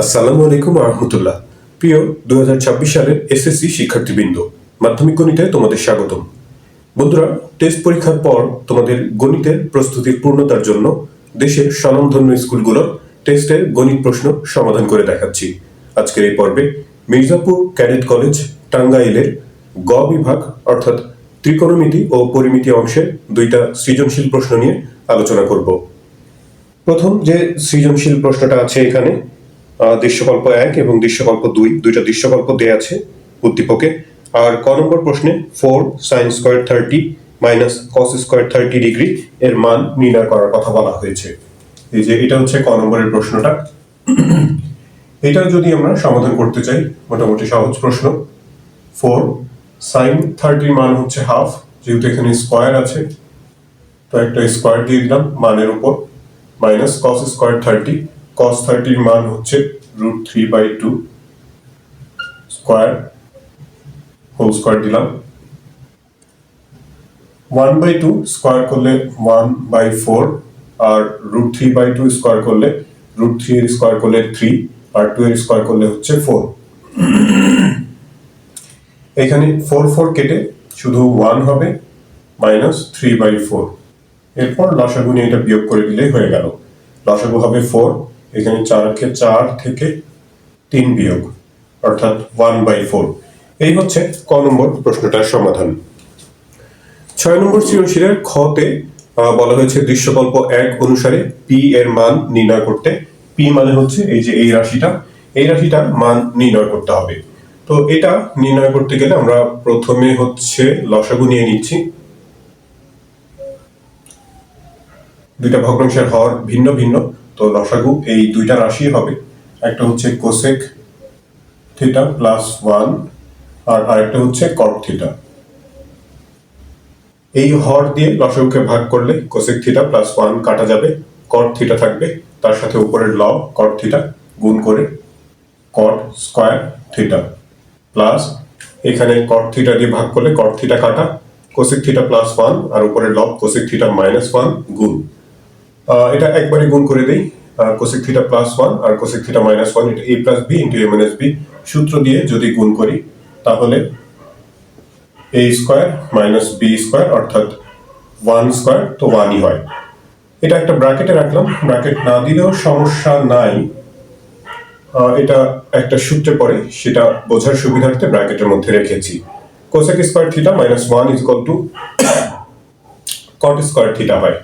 আসসালামু আলাইকুম রহমতুল্লাহ। প্রিয় দু সালের এসএসসি শিক্ষার্থীবৃন্দ, মাধ্যমিক গণিতে তোমাদের স্বাগতম। বন্ধুরা টেস্ট পরীক্ষার পর তোমাদের গণিতের প্রস্তুতির পূর্ণতার জন্য দেশের স্বনামধন্য স্কুলগুলোর টেস্টের গণিত প্রশ্ন সমাধান করে দেখাচ্ছি। আজকের এই পর্বে মির্জাপুর ক্যাডেট কলেজ, টাঙ্গাইলের গ বিভাগ, অর্থাৎ ত্রিকোণমিতি ও পরিমিতি অংশের দুইটা সৃজনশীল প্রশ্ন নিয়ে আলোচনা করব। প্রথম যে সৃজনশীল প্রশ্নটা আছে এখানে দৃশ্যকল্প এক এবং দৃশ্যকল্প দুই, দুইটা দৃশ্যকল্প দেয়া আছে উদ্দীপকে। আর ক নম্বর প্রশ্নে four sine square thirty minus cos square thirty degree এর মান নির্ণয় করার কথা বলা হয়েছে। এই যে এটা হচ্ছে ক নম্বরের প্রশ্নটা। এটা যদি আমরা সমাধান করতে চাই, মোটামুটি সহজ প্রশ্ন। ফোর সাইন থার্টির মান হচ্ছে হাফ যেহেতু এখানে স্কোয়ার আছে, তো একটা স্কোয়ার দিয়ে দিলাম মানের উপর minus cos square thirty cos থার্টির মান হচ্ছে root three by two square whole square দিলাম। ওয়ান বাই টু স্কোয়ার করলে one by four R root three by two square করলে রুট থ্রি এর স্কোয়ার করলে থ্রি আর টু এর স্কোয়ার করলে হচ্ছে ফোর এখানে ফোর ফোর কেটে শুধু ওয়ান হবে মাইনাস থ্রি বাই ফোর এরপর লসাগু নিয়ে এটা বিয়োগ করে দিলেই হয়ে গেল। লসাগু হবে ফোর এখানে চারকে চার থেকে তিন বিয়োগ, অর্থাৎ ওয়ান বাই ফোর এই হচ্ছে ক নম্বর প্রশ্নটার সমাধান। ছয় নম্বর সৃজনশীলের খতে বলা হয়েছে দৃশ্যকল্প এক অনুসারে পি এর মান নির্ণয় করতে। পি মানে হচ্ছে এই যে এই রাশিটা, এই রাশিটার মান নির্ণয় করতে হবে। তো এটা নির্ণয় করতে গেলে আমরা প্রথমে হচ্ছে লসাগু নিয়ে নিচ্ছি। দুইটা ভগ্নাংশের হর ভিন্ন ভিন্ন। তো লসাগু এই দুইটা রাশি হবে। একটা হচ্ছে কোসেক থিটা প্লাস ওয়ান আর আরেকটা হচ্ছে কট থিটা এই হর দিয়ে লসাগুকে ভাগ করলে কোসেক থিটা প্লাস ওয়ান কাটা যাবে কট থিটা থাকবে, তার সাথে উপরের ল কট থিটা গুণ করে কট স্কোয়ার থিটা প্লাস এখানে কট থিটা দিয়ে ভাগ করলে কট থিটা কাটা কোসেক থিটা প্লাস ওয়ান আর উপরের লব কোসেক থিটা মাইনাস ওয়ান গুণ। এটা একবারে গুণ করে দেই কোসেক থিটা প্লাস ওয়ান আর কোসেক থিটা মাইনাস ওয়ান এটা A plus B into A minus B সূত্র দিয়ে যদি গুণ করি, তাহলে A square minus B square অর্থাৎ ওয়ান স্কোয়ার তো ওয়ানই হয়। এটা একটা ব্র্যাকেটে রাখলাম ব্র্যাকেট না দিলেও সমস্যা নাই। এটা একটা সূত্রে পড়ে, সেটা বোঝার সুবিধার্থে ব্র্যাকেটের মধ্যে রেখেছি। Cosec square theta minus one is equal to cot square theta হয়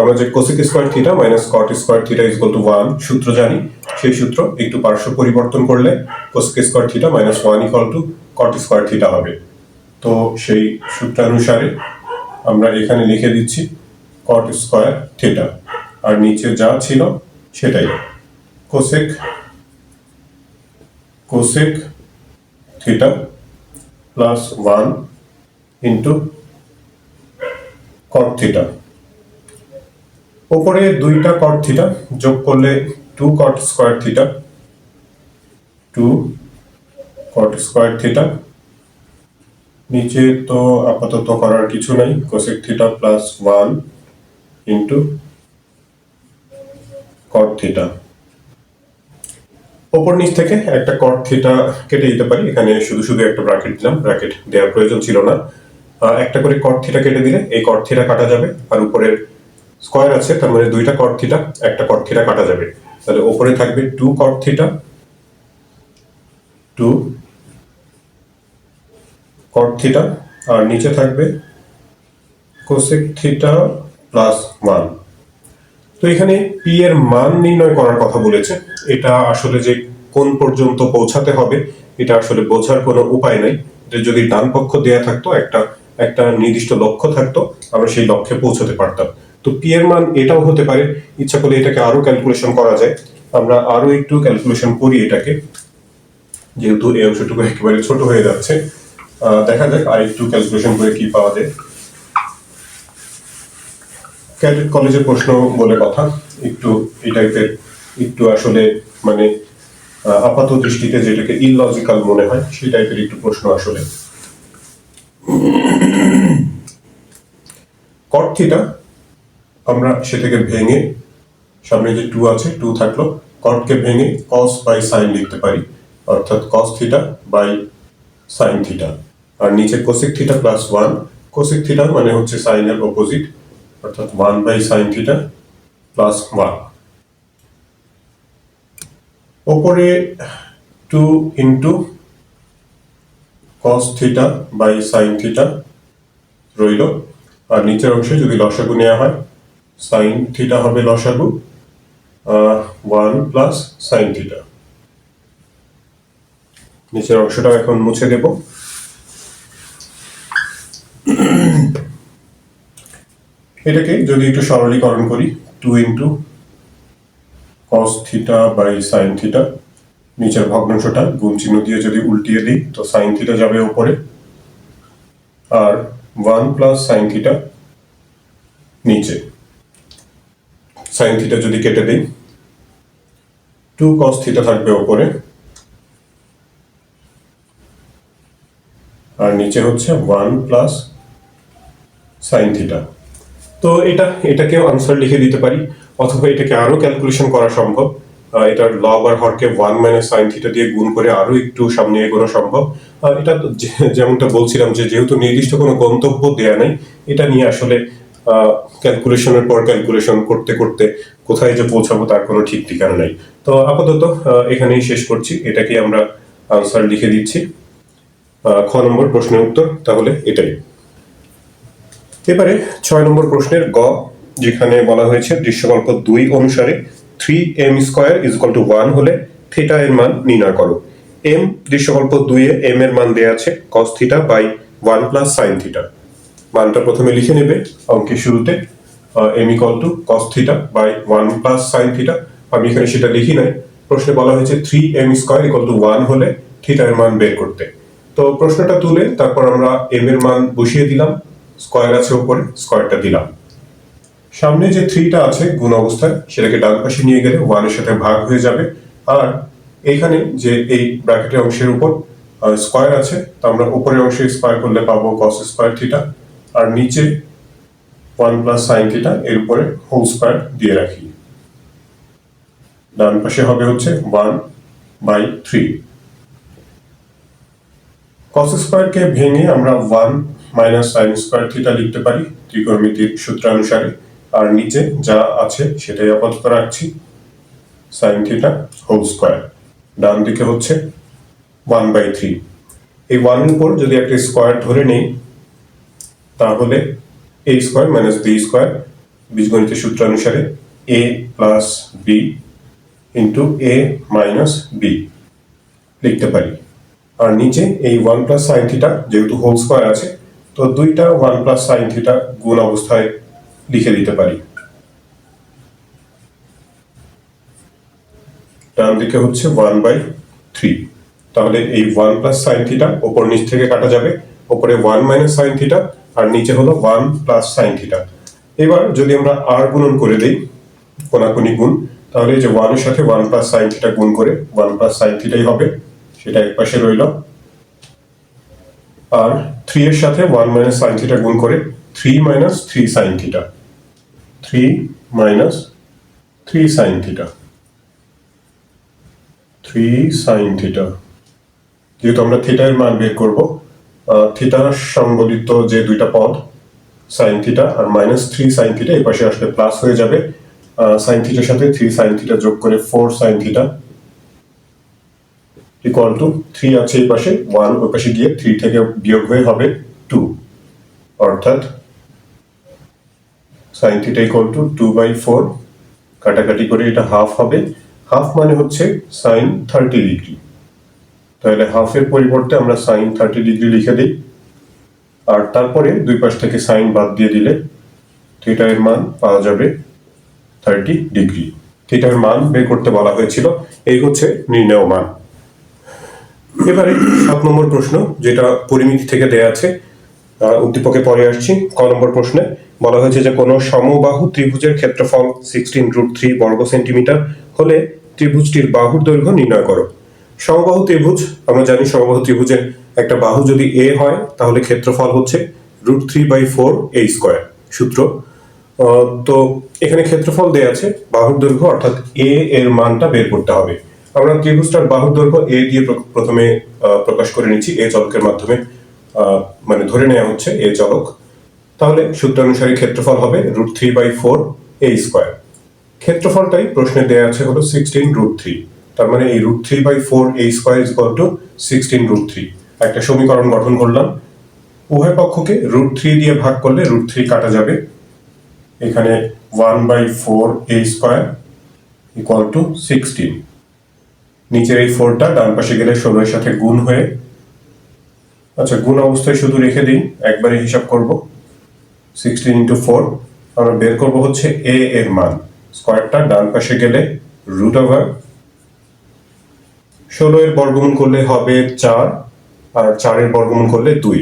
আমরা যে cosec square theta minus cot square theta is to one সূত্র জানি, সেই সূত্র একটু পার্শ্ব পরিবর্তন করলে cosec square theta minus one equal to cot square theta হবে। তো সেই সূত্রানুসারে আমরা এখানে লিখে দিচ্ছি কট স্কোয়ার থিটা আর নিচে যা ছিল সেটাই। Cosec cosec theta plus one into cot theta ওপরে দুইটা কট থিটা যোগ করলে two cot square theta two cot square theta নিচে তো আপাতত করার কিছু নাই cosec theta plus one into cot theta ওপর নিচ থেকে একটা কট থিটা কেটে দিতে পারি, এখানে শুধু শুধু একটা ব্র্যাকেট দিলাম ব্র্যাকেট দেওয়ার প্রয়োজন ছিল না। একটা করে কট থিটা কেটে দিলে এই কট থিটা কাটা যাবে, আর উপরের স্কোয়ার আছে, তার মানে দুইটা কট থিটা একটা কট থিটা কাটা যাবে। তাহলে ওপরে থাকবে two cot theta two cot theta আর নিচে থাকবে কোসেক থিটা প্লাস ওয়ান তো এখানে পি এর মান নির্ণয় করার কথা বলেছে। এটা আসলে যে কোন পর্যন্ত পৌঁছাতে হবে, এটা আসলে বোঝার কোনো উপায় নাই। যদি ডান পক্ষ দেয়া থাকতো, একটা একটা নির্দিষ্ট লক্ষ্য থাকতো, আমরা সেই লক্ষ্যে পৌঁছাতে পারতাম। তো পি এর মান এটাও হতে পারে। ইচ্ছা করলে এটাকে আরও ক্যালকুলেশন করা যায়। আমরা আরও একটু ক্যালকুলেশন করি এটাকে। যেহেতু এই অংশটুকু একেবারে ছোট হয়ে যাচ্ছে। দেখা যাক আর একটু ক্যালকুলেশন করে কি পাওয়া যায়। ক্যাডেট কলেজের প্রশ্ন বলে কথা। একটু এই টাইপের একটু আসলে মানে আপাত দৃষ্টিতে যেটাকে ইললজিক্যাল মনে হয়, সেই টাইপের একটু প্রশ্ন আসলে। কট থিটা আমরা সেটাকে ভেঙে, সামনে যে টু আছে টু থাকল কটকে ভেঙে কস বাই সাইন লিখতে পারি। অর্থাৎ cos theta by sine theta আর নিচে cosec theta plus one cosec theta মানে হচ্ছে সাইনের অপোজিট অর্থাৎ one by sine theta plus one ওপরে two into cos theta by sine theta রইল। আর নিচের অংশে যদি লসাগু নেওয়া হয় সাইন থিটা হবে লসাগু ওয়ান প্লাস সাইন থিটা। নিচের অংশটা এখন মুছে দেব। এটাকে যদি একটু সরলীকরণ করি, two into cos theta by sine theta, নিচের ভগ্নাংশটা গুণ চিহ্ন দিয়ে যদি উল্টিয়ে দিই, তো সাইন থিটা যাবে উপরে। আর ওয়ান প্লাস সাইন থিটা নিচে। সাইন থিটা যদি কেটে দিই টু কস থিটা থাকবে ওপরে আর নিচে হচ্ছে ওয়ান প্লাস সাইন থিটা তো এটা, এটাকেও আনসার লিখে দিতে পারি, অথবা এটাকে আরও ক্যালকুলেশন করা সম্ভব। এটার লব আর হরকে ওয়ান মাইনাস সাইন থিটা দিয়ে গুণ করে আরও একটু সামনে এগোনো সম্ভব। এটা যেমনটা বলছিলাম যে, যেহেতু নির্দিষ্ট কোনো গন্তব্য দেয়া নেই, এটা নিয়ে আসলে ক্যালকুলেশনের পর ক্যালকুলেশন করতে করতে কোথায় যে পৌঁছাবো তার কোনো ঠিক ঠিকানা নাই। তো আপাতত এখানেই শেষ করছি। এটাকে আমরা আনসার লিখে দিচ্ছি। খ নম্বর প্রশ্নের উত্তর, তাহলে এটাই। এবারে ছয় নম্বর প্রশ্নের গ, যেখানে বলা হয়েছে দৃশ্যকল্প দুই অনুসারে three M square is to one হলে থিটা এর মান নির্ণয় করো। এম দৃশ্যকল্প দুইয়ে এম এর মান দেয়া আছে cos theta by one plus sine theta মানটা প্রথমে লিখে নেবে অঙ্কের শুরুতে M equal to cos theta by one plus sine theta আমি এখানে সেটা লিখি নাই। প্রশ্নে বলা হয়েছে three M square equal to one হলে থিটা এর মান বের করতে। তো প্রশ্নটা তুলে, তারপর আমরা এম এর মান বসিয়ে দিলাম। স্কোয়ার আছে ওপরে স্কোয়ারটা দিলাম। সামনে যে থ্রিটা আছে গুণ অবস্থায়, সেটাকে ডান পাশে নিয়ে গেলে ওয়ানের সাথে ভাগ হয়ে যাবে। আর এখানে যে এই ব্র্যাকেটের অংশের উপর স্কোয়ার আছে, তা আমরা উপরের অংশে স্কোয়ার করলে পাবো কস স্কোয়ার থিটা আর নিচে ওয়ান প্লাস সাইন থিটা এর উপরে হোল স্কোয়ার দিয়ে রাখি। ডান পাশে হবে হচ্ছে ওয়ান বাই থ্রি। কস স্কোয়ারকে ভেঙে আমরা one minus sine square theta লিখতে পারি ত্রিকোণমিতির সূত্রানুসারে। আর নিচে যা আছে সেটাই আপাতত রাখছি, সাইন থিটা হোল স্কোয়ার। ডান দিকে হচ্ছে ওয়ান বাই থ্রি। এই ওয়ানের উপর যদি একটা স্কোয়ার ধরে নেই তাহলে A square minus B square বীজগণিতের সূত্রানুসারে A plus B into A minus B লিখতে পারি। আর নিচে এই ওয়ান প্লাস সাইন থিটা যেহেতু হোল স্কোয়ার আছে, তো দুইটা ওয়ান প্লাস সাইন থিটা গুণ অবস্থায় লিখে দিতে পারি। ডান দিকে হচ্ছে ওয়ান বাই থ্রি তাহলে এই ওয়ান প্লাস সাইন থিটা ওপর নিচ থেকে কাটা যাবে। ওপরে ওয়ান মাইনাস সাইন থিটা আর নিচে হলো ওয়ান প্লাস সাইন থিটা। এবার যদি আমরা আর গুণন করে দিই, কোনাকুনি গুণ, তাহলে এই যে ওয়ানের সাথে ওয়ান প্লাস সাইন থিটা গুণ করে ওয়ান প্লাস সাইন থিটাই হবে, সেটা এক পাশে রইল। আর থ্রি এর সাথে ওয়ান মাইনাস সাইন থিটা গুণ করে three minus three sine theta. Three minus three sine theta. Three sine theta. যেহেতু আমরা থিটার মান বের করব থিটার সংবলিত যে দুইটা পদ, সাইন থিটা আর মাইনাস থ্রি সাইন থিটা, এই পাশে আসলে প্লাস হয়ে যাবে। সাইন থিটার সাথে থ্রি সাইন থিটা যোগ করে four sine theta equal to three আছে এই পাশে, ওয়ান ওই পাশে গিয়ে থ্রি থেকে বিয়োগ হয়ে হবে টু। অর্থাৎ sine theta equal to two by four, কাটাকাটি করে এটা হাফ হবে। হাফ মানে হচ্ছে সাইন থার্টি ডিগ্রি। তাহলে হাফের পরিবর্তে আমরা সাইন থার্টি ডিগ্রি লিখে দিই। আর তারপরে দুই পাশ থেকে সাইন বাদ দিয়ে দিলে থিটা এর মান পাওয়া যাবে থার্টি ডিগ্রি থিটার মান বের করতে বলা হয়েছিল, এই হচ্ছে নির্ণয় মান। এবারে সাত নম্বর প্রশ্ন, যেটা পরিমিতি থেকে দেয়া আছে উদ্দীপকে পরে আসছি, ক নম্বর প্রশ্নে। বলা হয়েছে যে কোনো সমবাহু ত্রিভুজের ক্ষেত্রফল সিক্সটিন রুট থ্রি বর্গ সেন্টিমিটার হলে ত্রিভুজটির বাহুর দৈর্ঘ্য নির্ণয় করো। সমবাহু ত্রিভুজ, আমরা জানি সমবাহু ত্রিভুজের একটা বাহু যদি এ হয়, তাহলে ক্ষেত্রফল হচ্ছে root three by four A square সূত্র। তো এখানে ক্ষেত্রফল দেয়া আছে বাহুর দৈর্ঘ্য, অর্থাৎ এ এর মানটা বের করতে হবে। আমরা ত্রিভুজটার বাহুর দৈর্ঘ্য এ দিয়ে প্রথমে প্রকাশ করে নিচ্ছি। এ চলকের মাধ্যমে মানে ধরে নেওয়া হচ্ছে এ চলক। তাহলে সূত্রানুসারে ক্ষেত্রফল হবে root three by four A square ক্ষেত্রফলটাই প্রশ্নে দেয়া আছে হলো সিক্সটিন রুট থ্রি তার মানে এই root three by four A square is to sixteen root three একটা সমীকরণ গঠন করলাম। উভয় পক্ষকে রুট থ্রি দিয়ে ভাগ করলে রুট থ্রি কাটা যাবে। এখানে one by four A square equal to sixteen নিচের এই ফোরটা ডান পাশে গেলে ষোলোর সাথে গুণ হয়ে আচ্ছা গুণ অবস্থায় শুধু রেখে দিন একবারে হিসাব করব। সিক্সটিন ইন্টু ফোর আমরা বের করব হচ্ছে এ এর মান। স্কোয়ারটা ডান পাশে গেলে রুট ওভার ষোলো এর বর্গমূল করলে হবে চার, আর চারের বর্গমূল করলে দুই।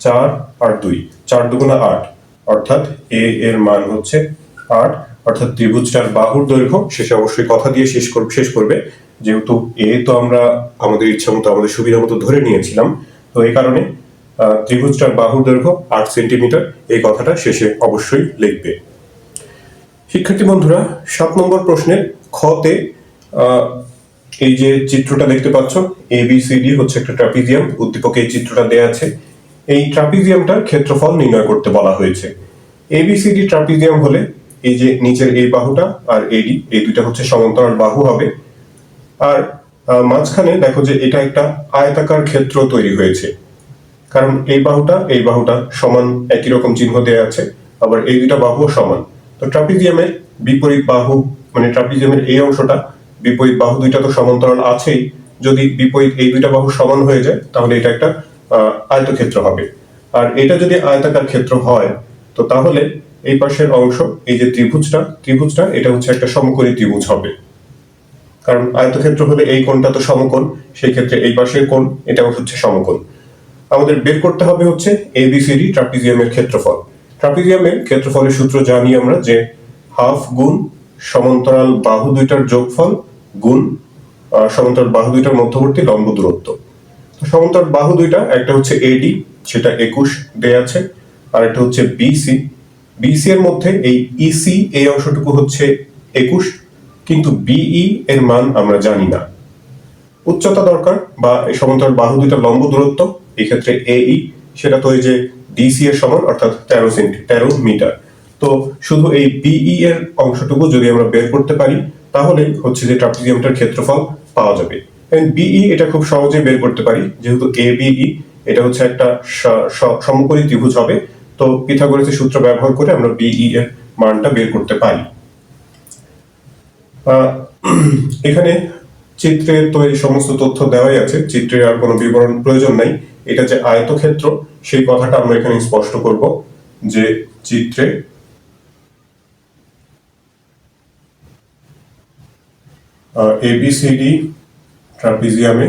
চার আর দুই। চার দুগুণা আট। অর্থাৎ এ এর মান হচ্ছে আট। অর্থাৎ ত্রিভুজটার বাহুর দৈর্ঘ্য শেষে অবশ্যই কথা দিয়ে শেষ শেষ করবে। যেহেতু এ তো আমরা আমাদের ইচ্ছা মতো, আমাদের সুবিধা মতো ধরে নিয়েছিলাম। তো এই কারণে ত্রিভুজটার বাহুর দৈর্ঘ্য আট সেন্টিমিটার। এই কথাটা শেষে অবশ্যই লিখবে। শিক্ষার্থী বন্ধুরা, সাত নম্বর প্রশ্নের খতে এই যে চিত্রটা দেখতে পাচ্ছ এ বি সি ডি হচ্ছে একটা ট্রাপিজিয়াম, উদ্দীপকে এই চিত্রটা দেয়া আছে। এই ট্রাপিজিয়ামটার ক্ষেত্রফল নির্ণয় করতে বলা হয়েছে। A B C D trapezium হলে এই যে নিচের এই বাহুটা আর এডি এই দুইটা হচ্ছে সমান্তরাল বাহু হবে। আর মাঝখানে দেখো যে এটা একটা আয়তাকার ক্ষেত্র তৈরি হয়েছে। কারণ এই বাহুটা এই বাহুটা সমান একই রকম চিহ্ন দেয়া আছে, আবার এই দুইটা বাহুও সমান। তো ট্রাপিজিয়ামের বিপরীত বাহু মানে ট্রাপিজিয়ামের এই অংশটা বিপরীত বাহু দুইটা তো সমান্তরাল আছেই। যদি বিপরীত এই দুইটা বাহু সমান হয়ে যায়, তাহলে এটা একটা আয়তক্ষেত্র হবে। আর এটা যদি আয়তাকার ক্ষেত্র হয়, তো তাহলে এই পাশের অংশ, এই যে ত্রিভুজটা ত্রিভুজটা, এটা হচ্ছে একটা সমকোণী ত্রিভুজ হবে। কারণ আয়তক্ষেত্র হলে এই কোণটা তো সমকোণ, সেই ক্ষেত্রে এই পাশের কোণ, এটাও হচ্ছে সমকোণ। আমাদের বের করতে হবে হচ্ছে এবিসিডি ট্রাপিজিয়ামের ক্ষেত্রফল। ট্রাপিজিয়ামের ক্ষেত্রফলের সূত্র জানি আমরা যে হাফ গুণ সমান্তরাল বাহু দুইটার যোগফল গুণ আহ, সমান্তরাল বাহু দুইটার মধ্যবর্তী লম্ব দূরত্ব। তো সমান্তরাল বাহু দুইটা একটা হচ্ছে এডি সেটা একুশ দেয়া আছে আর একটা হচ্ছে বিসি বিসি এর মধ্যে এই ইসি এই অংশটুকু হচ্ছে একুশ কিন্তু বিই এর মান আমরা জানি না। উচ্চতা দরকার বা এই সমান্তরাল বাহু দুইটা লম্ব দূরত্ব এই ক্ষেত্রে এই সেটা তো এই যে ডিসি এর সমান অর্থাৎ তেরো সেন্টি তেরো মিটার। তো শুধু এই বিই এর অংশটুকু যদি আমরা বের করতে পারি তাহলে হচ্ছে যে ট্রাপিজিয়ামটার ক্ষেত্রফল পাওয়া যাবে। বিই এটা খুব সহজে বের করতে পারি, যেহেতু এ বিই এটা হচ্ছে একটা সমকোণী ত্রিভুজ হবে। তো পিথাগোরাসের সূত্র ব্যবহার করে আমরা বিই এর মানটা বের করতে পারি। এখানে চিত্রে তো এই সমস্ত তথ্য দেওয়াই আছে। চিত্রে আর কোনো বিবরণ প্রয়োজন নাই। এটা যে আয়তক্ষেত্র, সেই কথাটা আমরা এখানে স্পষ্ট করব যে চিত্রে এবিসিডি ট্রাপিজিয়ামে।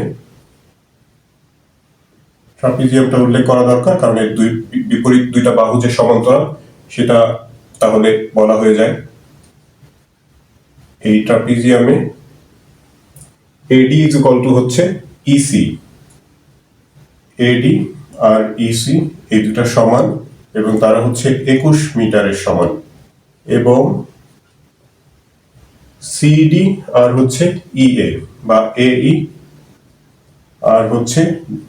ট্রাপিজিয়ামটা উল্লেখ করা দরকার, কারণ এর দুই বিপরীত দুইটা বাহু যে সমান্তরাল, সেটা তাহলে বলা হয়ে যায়। এই ট্রাপিজিয়ামে এডি ইজ ইকুয়াল টু হচ্ছে ইসি এডি আর ইসি এই দুটা সমান এবং তারা হচ্ছে একুশ মিটারের সমান। এবং সিডি আর হচ্ছে ইএ বা এই আর হচ্ছে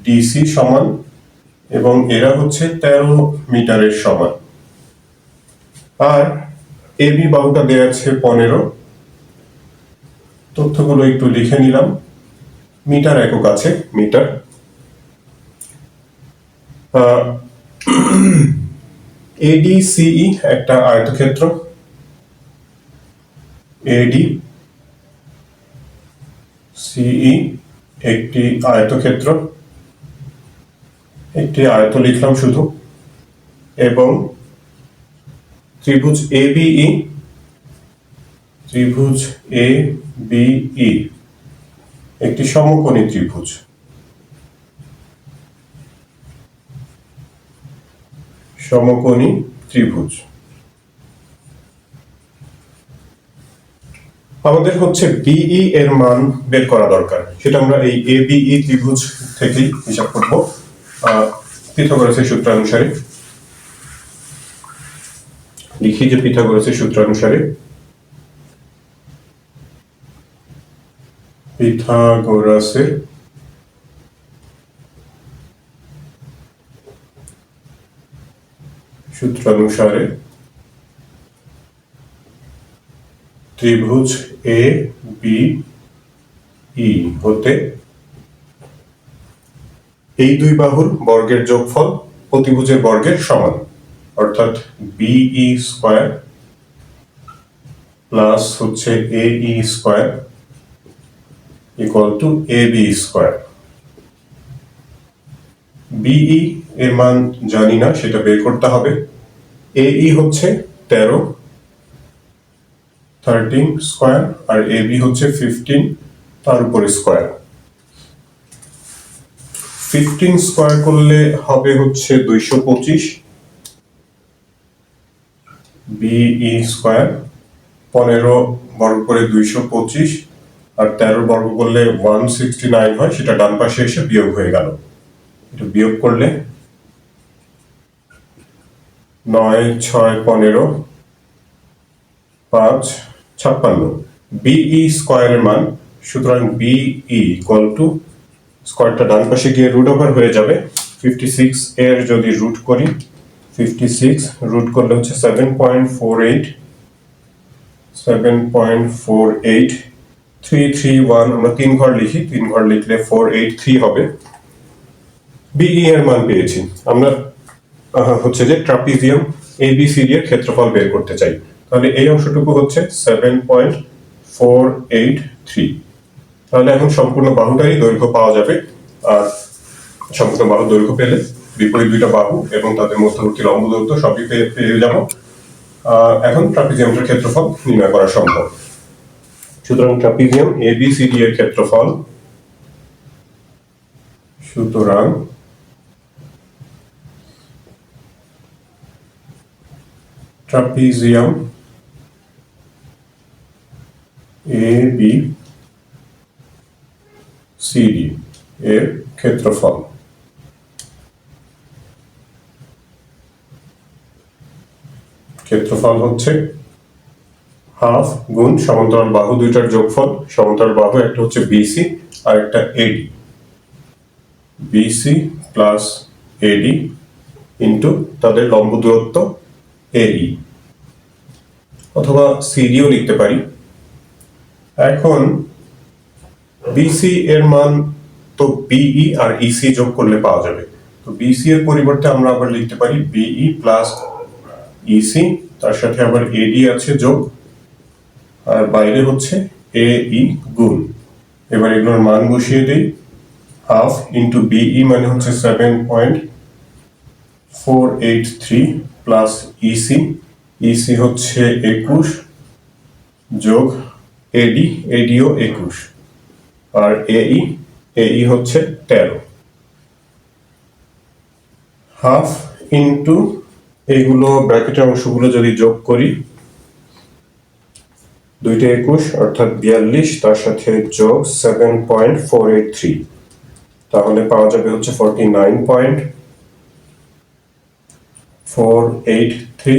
ডিসি সমান এবং এরা হচ্ছে তেরো মিটারের সমান। আর এবি বাহুটা দেওয়া আছে পনেরো। তথ্যগুলো একটু লিখে নিলাম। মিটার একক আছে, মিটার। এডিসিই একটা আয়তক্ষেত্র। এডি সিই একটি আয়তক্ষেত্র, একটি আয়ত লিখলাম শুধু, এবং ত্রিভুজ এবিই ত্রিভুজ এ বিই একটি সমকোণী ত্রিভুজ। সমকোণী ত্রিভুজ। আমাদের হচ্ছে বিই এর মান বের করা দরকার। সেটা আমরা এই এ বিই ত্রিভুজ থেকেই হিসাব করব। পিথাগোরাসের সূত্র অনুসারে লিখি যে পিথাগোরাসের সূত্রানুসারে। পিথাগোরাসের সূত্রানুসারে ত্রিভুজ এ বি ই হতে এই দুই বাহুর বর্গের যোগফল প্রতিভুজের বর্গের সমান, অর্থাৎ বিই স্কোয়ার প্লাস হচ্ছে A E square equal to A B square BE এর মান জানি না, সেটা বের করতে হবে। এ ই হচ্ছে তেরো থার্টিন স্কোয়ার আর এ বি হচ্ছে ফিফটিন তার উপরে স্কোয়ার ফিফটিন স্কোয়ার করলে হবে হচ্ছে দুইশো পঁচিশ। বিই স্কোয়ার পনেরো বর্গ করে দুইশো পঁচিশ, আর তেরো বর্গ করলে ওয়ান সিক্সটি নাইন হয়, সেটা ডান পাশে এসে বিয়োগ হয়ে গেল। এটা বিয়োগ করলে নয়, ছয়, পনেরো, পাঁচ ছাপ্পান্ন। বিই স্কোয়ারের মান, সুতরাং বিই ইকুয়াল টু স্কোয়ারটা ডান পাশে গিয়ে রুট ওভার হয়ে যাবে। ফিফটি সিক্স এর যদি রুট করি ফিফটি সিক্স রুট করলে হচ্ছে seven point four eight seven point four eight three three one আমরা তিন ঘর লিখি, তিন ঘর লিখলে ফোর এইট থ্রি হবে। বিই এর মান পেয়েছি। আমরা হচ্ছে যে ট্রাপিজিয়াম এবিসিডি এর ক্ষেত্রফল বের করতে চাই। তাহলে এই অংশটুকু হচ্ছে seven point four eight three তাহলে এখন সম্পূর্ণ বাহুটারই দৈর্ঘ্য পাওয়া যাবে। আর সম্পূর্ণ বাহু দৈর্ঘ্য পেলে বিপরীত দুইটা বাহু এবং তাদের মধ্যবর্তী লম্ব দূরত্ব সবই পেয়ে পেয়ে যাব। এখন ট্রাপিজিয়ামটার ক্ষেত্রফল নির্ণয় করা সম্ভব। সুতরাং ট্রাপিজিয়াম এবিসিডি এর ক্ষেত্রফল সুতরাং ট্রাপিজিয়াম এ বি সিডি এর ক্ষেত্রফল। ক্ষেত্রফল হচ্ছে হাফ গুণ সমান্তরাল বাহু দুইটার যোগফল। সমান্তরাল বাহু একটা হচ্ছে বিসি আর একটা AD BC plus AD into তাদের লম্ব দূরত্ব এই অথবা সিডিও লিখতে পারি। এখন বিসি এর মান তো বিই আর ইসি যোগ করলে পাওয়া যাবে। তো বিসি এর পরিবর্তে আমরা আবার লিখতে পারি বিই প্লাস ইসি তার সাথে আবার এডি আছে যোগ, আর বাইরে হচ্ছে এ ই গুণ। এবার এগুলোর মান বসিয়ে দিই। হাফ ইন্টু বিই মানে হচ্ছে seven point four eight three plus EC EC হচ্ছে একুশ যোগ এডি এডিও একুশ। আর এই এই হচ্ছে তেরো। হাফ ইন্টু এইগুলো ব্র্যাকেটের অংশগুলো যদি যোগ করি, দুইটা একুশ, অর্থাৎ বিয়াল্লিশ, তার সাথে যোগ seven point four eight three. তাহলে পাওয়া যাবে হচ্ছে forty nine point four eight three.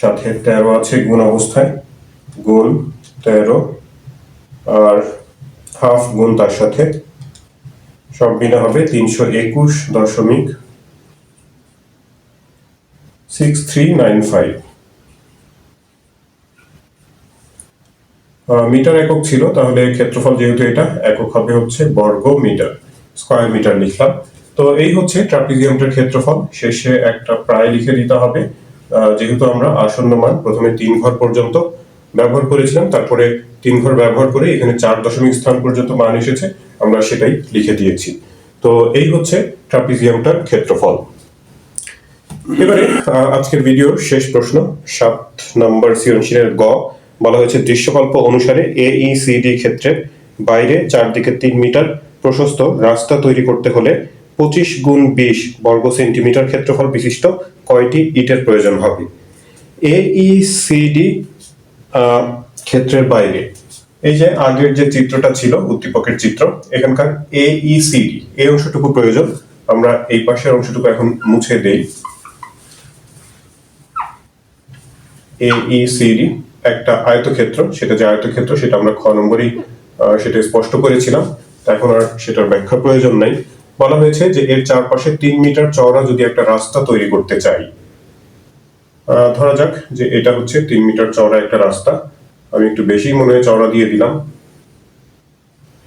সাথে তেরো আছে গুণ অবস্থায় গুণ তেরো আর হাফ গুণ তার সাথে। সব মিলে হবে তিনশো একুশ দশমিক six three nine five metre একক ছিল, তাহলে ক্ষেত্রফল যেহেতু এটা, একক হবে হচ্ছে বর্গ মিটার স্কয়ার মিটার লিখলাম। তো এই হচ্ছে ট্রাপিজিয়ামটার ক্ষেত্রফল। শেষে একটা প্রায় লিখে দিতে হবে। যেহেতু আমরা আসন্ন মান প্রথমে তিন ঘর পর্যন্ত ব্যবহার করেছিলাম। তারপরে তিন ঘর ব্যবহার করে এখানে চার দশমিক স্থান পর্যন্ত মান এসেছে। আমরা সেটাই লিখে দিয়েছি। তো এই হচ্ছে ট্রাপিজিয়ামটার ক্ষেত্রফল। এবারে আজকের ভিডিওর শেষ প্রশ্ন। সাত নম্বর সৃজনশীলের গ। বলা হয়েছে, দৃশ্যকল্প অনুসারে এ ই সি ডি ক্ষেত্রে বাইরে চারদিকে তিন মিটার প্রশস্ত রাস্তা তৈরি করতে হলে পঁচিশ গুণ বিশ বর্গ সেন্টিমিটার ক্ষেত্রফল বিশিষ্ট কয়টি ইটের প্রয়োজন হবে? এ ই সি ডি ক্ষেত্রের বাইরে। এই যে আগের যে চিত্রটা ছিল, উদ্দীপকের চিত্র, এখানকার এ ই সি ডি এই অংশটুকু প্রয়োজন। আমরা এই পাশের অংশটুকু এখন মুছে দেই। এ ই সি ডি একটা আয়তক্ষেত্র, সেটা যে আয়তক্ষেত্র, সেটা আমরা খ নম্বরেই সেটা স্পষ্ট করেছিলাম। এখন আর সেটার ব্যাখ্যা প্রয়োজন নাই। বলা হয়েছে যে এর চারপাশে তিন মিটার চওড়া যদি একটা রাস্তা তৈরি করতে চাই ধরা যাক যে এটা হচ্ছে তিন মিটার চওড়া একটা রাস্তা। আমি একটু বেশি মনে হয় চওড়া দিয়ে দিলাম।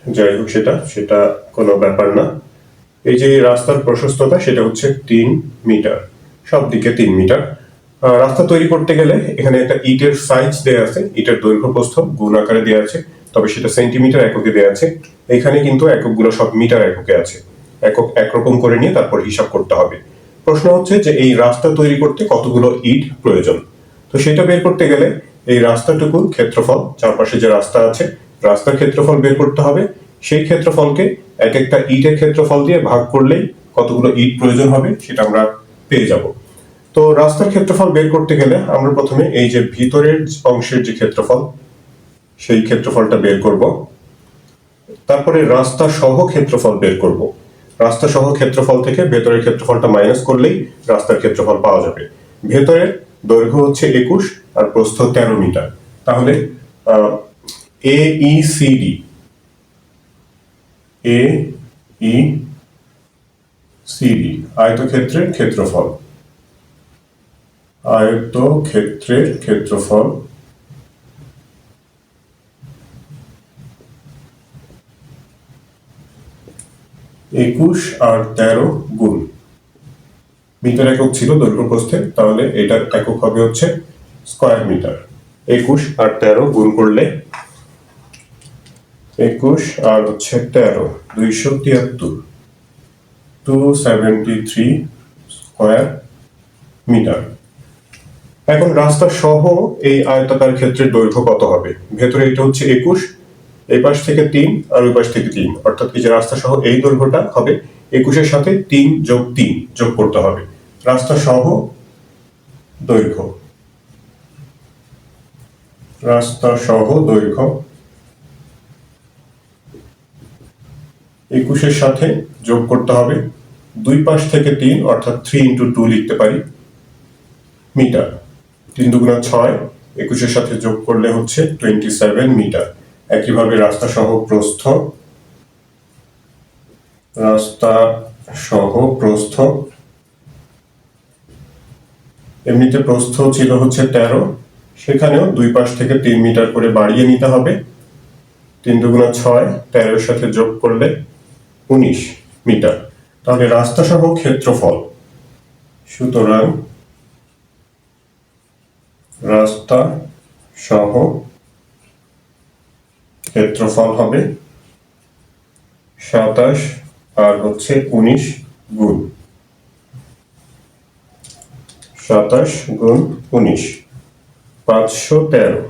যাই হোক, সেটা সেটা কোনো ব্যাপার না। এই যে রাস্তার প্রশস্ততা, সেটা হচ্ছে তিন মিটার। সব দিকে তিন মিটার। রাস্তা তৈরি করতে গেলে এখানে একটা ইটের সাইজ দেওয়া আছে। ইটের দৈর্ঘ্য প্রস্থ গুণ আকারে দেওয়া আছে। তবে সেটা সেন্টিমিটার এককে দেওয়া আছে। এখানে কিন্তু এককগুলো সব মিটার এককে আছে। একক একরকম করে নিয়ে তারপর হিসাব করতে হবে। প্রশ্ন হচ্ছে যে এই রাস্তা তৈরি করতে কতগুলো ইট প্রয়োজন? তো সেটা বের করতে গেলে এই রাস্তাটুকুর ক্ষেত্রফল, চারপাশে যে রাস্তা আছে, রাস্তার ক্ষেত্রফল বের করতে হবে। সেই ক্ষেত্রফলকে এক একটা ইটের ক্ষেত্রফল দিয়ে ভাগ করলেই কতগুলো ইট প্রয়োজন হবে সেটা আমরা পেয়ে যাব। তো রাস্তার ক্ষেত্রফল বের করতে গেলে আমরা প্রথমে এই যে ভিতরের অংশের যে ক্ষেত্রফল, সেই ক্ষেত্রফলটা বের করব। তারপরে রাস্তা সহ ক্ষেত্রফল বের করব। রাস্তা সহ ক্ষেত্রফল থেকে ভেতরের ক্ষেত্রফলটা মাইনাস করলেই রাস্তার ক্ষেত্রফল পাওয়া যাবে। ভেতরের দৈর্ঘ্য হচ্ছে একুশ আর প্রস্থ তেরো মিটার। তাহলে A E C D A E C D আয়তক্ষেত্রের ক্ষেত্রফল। আয়তক্ষেত্রের ক্ষেত্রফল একুশ আর তেরো গুণ। মিটার একক ছিল দৈর্ঘ্য প্রস্থে তাহলে এটার একক হবে হচ্ছে স্কয়ার মিটার একুশ আর তেরো গুণ করলে একুশ আর হচ্ছে তেরো, দুইশো তিয়াত্তর। Two seventy three square metre এখন রাস্তা সহ এই আয়তাকার ক্ষেত্রের দৈর্ঘ্য কত হবে? ভেতরে এটা হচ্ছে একুশ এই পাশ থেকে তিন আর ওই পাশ থেকে তিন। অর্থাৎ এই যে রাস্তা সহ এই দৈর্ঘ্যটা হবে একুশের সাথে তিন যোগ তিন যোগ করতে হবে। রাস্তা সহ দৈর্ঘ্য। রাস্তা সহ দৈর্ঘ্য একুশের সাথে যোগ করতে হবে। দুই পাশ থেকে তিন, অর্থাৎ থ্রি ইন্টু টু লিখতে পারি। মিটার। তিন দুগুণা ছয়, একুশের সাথে যোগ করলে হচ্ছে টোয়েন্টি সেভেন মিটার। একইভাবে রাস্তা সহ প্রস্থ রাস্তা সহ প্রস্থ। এমনিতে প্রস্থ ছিল হচ্ছে তেরো, সেখানেও দুই পাশ থেকে তিন মিটার করে বাড়িয়ে নিতে হবে। তিন দুগুণা ছয়, তেরোর সাথে যোগ করলে উনিশ মিটার। তাহলে রাস্তা সহ ক্ষেত্রফল। সুতরাং রাস্তা সহ ক্ষেত্রফল হবে সাতাশ আর হচ্ছে উনিশ গুণ। সাতাশ গুণ উনিশ, পাঁচশো তেরো।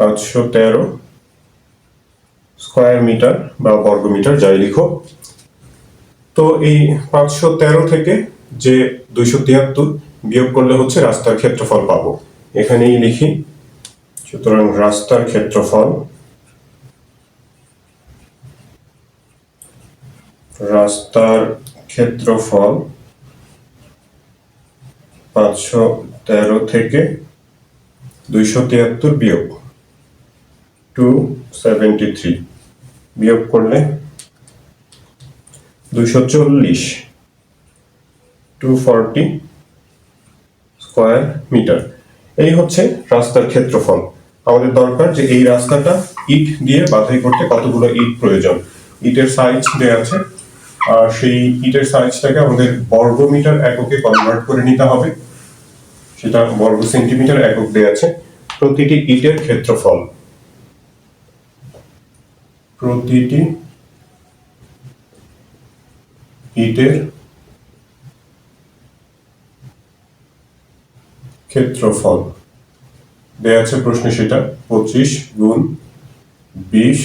পাঁচশো তেরো স্কোয়ার মিটার বা বর্গ মিটার যাই লিখো। তো এই পাঁচশো তেরো থেকে যে দুইশো তিয়াত্তর বিয়োগ করলে হচ্ছে রাস্তার ক্ষেত্রফল পাবো। এখানেই লিখি। সুতরাং রাস্তার ক্ষেত্রফল রাস্তার ক্ষেত্রফল পাঁচশো তেরো থেকে দুইশো তিয়াত্তর বিয়োগ টু সেভেন্টি থ্রি বিয়োগ করলে দুইশো চল্লিশ টু ফর্টি স্কোয়ার মিটার। এই হচ্ছে রাস্তার ক্ষেত্রফল। আমাদের দরকার যে এই রাস্তাটা ইট দিয়ে বাধাই করতে কতগুলো ইট প্রয়োজন। ইটের সাইজ দেওয়া আছে। আর সেই ইটের সাইজটাকে আমাদের বর্গ মিটার এককে কনভার্ট করে নিতে হবে। সেটা বর্গ সেন্টিমিটার একক দেওয়া আছে। প্রতিটি ইটের ক্ষেত্রফল। প্রতিটি ইটের ক্ষেত্রফল। দেয়া আছে প্রশ্নে সেটা, পঁচিশ গুণ বিশ।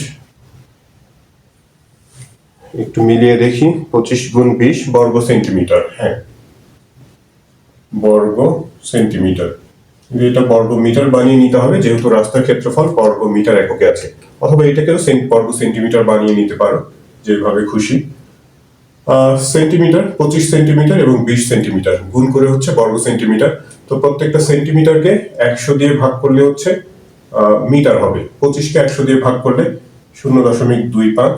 একটু মিলিয়ে দেখি, পঁচিশ গুণ বিশ বর্গ সেন্টিমিটার হ্যাঁ। বর্গ সেন্টিমিটার। এটা বর্গ মিটার বানিয়ে নিতে হবে, যেহেতু রাস্তার ক্ষেত্রফল বর্গ মিটার এককে আছে, অথবা এটাকেও বর্গ সেন্টিমিটার বানিয়ে নিতে পারো, যেভাবে খুশি। সেন্টিমিটার, পঁচিশ সেন্টিমিটার এবং বিশ সেন্টিমিটার, গুণ করে হচ্ছে বর্গ সেন্টিমিটার। তো প্রত্যেকটা সেন্টিমিটারকে একশো দিয়ে ভাগ করলে হচ্ছে মিটার হবে। পঁচিশকে একশো দিয়ে ভাগ করলে শূন্য দশমিক দুই পাঁচ।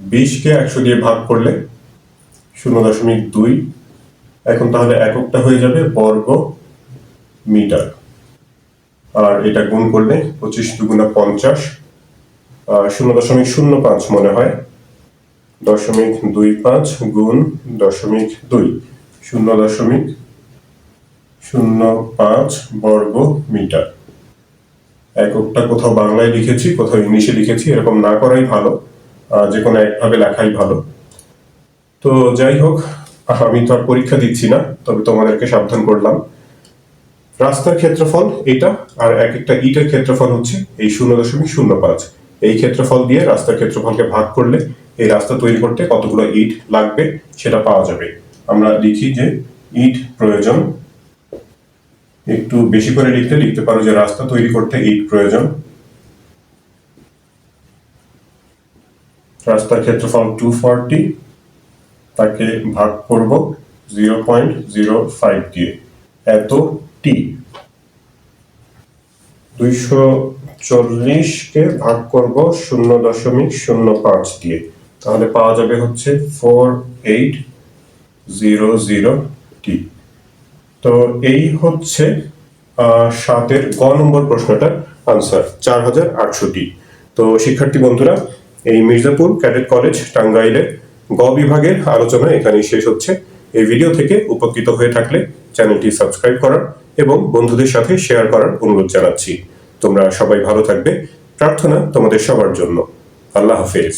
বিশকে একশো দিয়ে ভাগ করলে শূন্য দশমিক দুই। এখন তাহলে এককটা হয়ে যাবে বর্গ মিটার। আর এটা গুণ করলে পঁচিশ দুগুণা পঞ্চাশ। শূন্য দশমিক শূন্য পাঁচ মনে হয়, দশমিক দুই পাঁচ গুণ দশমিক দুই। শূন্য দশমিক শূন্য পাঁচ বর্গ মিটার এককটা কোথাও বাংলায় লিখেছি, কোথাও ইংলিশে লিখেছি, এরকম না করাই ভালো যে কোনো একভাবে লেখাই ভালো। তো যাই হোক, আমি তো আর পরীক্ষা দিচ্ছি না, তবে তোমাদেরকে সাবধান করলাম। রাস্তার ক্ষেত্রফল এটা, আর এক একটা ইটের ক্ষেত্রফল হচ্ছে এই শূন্য দশমিক শূন্য পাঁচ। এই ক্ষেত্রফল দিয়ে রাস্তার ক্ষেত্রফলকে ভাগ করলে এই রাস্তা তৈরি করতে কতগুলো ইট লাগবে সেটা পাওয়া যাবে। আমরা লিখি যে ইট প্রয়োজন একটু বেশি করে লিখতে লিখতে পারো যে রাস্তা তৈরি করতে ইট প্রয়োজন। রাস্তার ক্ষেত্রফল টু ফর্টি তাকে ভাগ করব জিরো পয়েন্ট জিরো ফাইভ দিয়ে। এত টি দুইশো চল্লিশকে ভাগ করব শূন্য দশমিক শূন্য পাঁচ দিয়ে। তাহলে পাওয়া যাবে হচ্ছে ফোর এইট জিরো জিরো টি তো এই হচ্ছে সাতের গ নম্বর প্রশ্নটার আনসার চার হাজার আটশোটি। তো শিক্ষার্থী বন্ধুরা, এই মির্জাপুর ক্যাডেট কলেজ টাঙ্গাইলের গ বিভাগের আলোচনা এখানেই শেষ হচ্ছে। এই ভিডিও থেকে উপকৃত হয়ে থাকলে চ্যানেলটি সাবস্ক্রাইব করার এবং বন্ধুদের সাথে শেয়ার করার অনুরোধ জানাচ্ছি। তোমরা সবাই ভালো থাকবে। প্রার্থনা তোমাদের সবার জন্য। আল্লাহ হাফেজ।